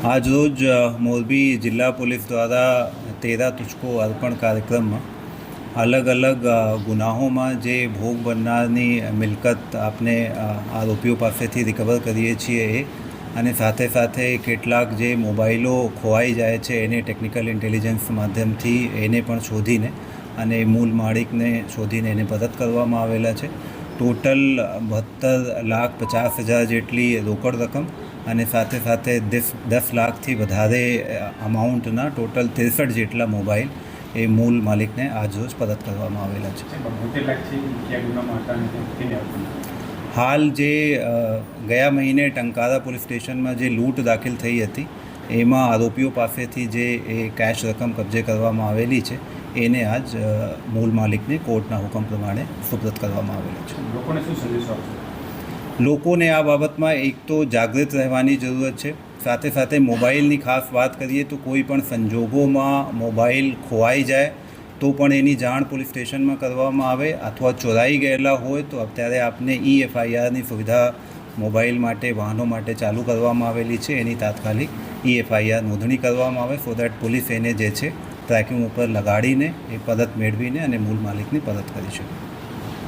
આજરોજ મોરબી જિલ્લા પોલીસ દ્વારા તેરા તુચકો અર્પણ કાર્યક્રમમાં અલગ અલગ ગુનાહોમાં જે ભોગ બનનારની મિલકત આપણે આરોપીઓ પાસેથી રિકવર કરીએ છીએ એ અને સાથે સાથે કેટલાક જે મોબાઈલો ખોવાઈ જાય છે એને ટેકનિકલ ઇન્ટેલિજન્સ માધ્યમથી એને પણ શોધીને અને મૂળ માળિકને શોધીને એને પરત કરવામાં આવેલા છે. ટોટલ બહત્તર લાખ પચાસ હજાર જેટલી રોકડ રકમ અને સાથે સાથે દસ દસ લાખથી વધારે અમાઉન્ટના ટોટલ ત્રેસઠ જેટલા મોબાઈલ એ મૂળ માલિકને આજરોજ પરત કરવામાં આવેલા છે. હાલ જે ગયા મહિને ટંકારા પોલીસ સ્ટેશનમાં જે લૂંટ દાખલ થઈ હતી એમાં આરોપીઓ પાસેથી જે એ કેશ રકમ કબજે કરવામાં આવેલી છે એને આજ મૂળ માલિકને કોર્ટના હુકમ પ્રમાણે સુપ્રત કરવામાં આવેલો છે. લોકોને શું સંદેશો આપશો? લોકોને આ બાબતમાં એક તો જાગૃત રહેવાની જરૂરત છે. સાથે સાથે મોબાઈલની ખાસ વાત કરીએ તો કોઈ પણ સંજોગોમાં મોબાઈલ ખોવાઈ જાય તો પણ એની જાણ પોલીસ સ્ટેશનમાં કરવામાં આવે અથવા ચોરાઈ ગયેલા હોય તો અત્યારે આપને ઈ એફઆઈઆરની સુવિધા મોબાઈલ માટે વાહનો માટે ચાલુ કરવામાં આવેલી છે. એની તાત્કાલિક ઈ એફઆઈઆર નોંધણી કરવામાં આવે સો દેટ પોલીસ એને જે છે ટ્રેકિંગ ઉપર લગાડીને એ પદત મેળવીને અને મૂળ માલિકની પરત કરી શકે.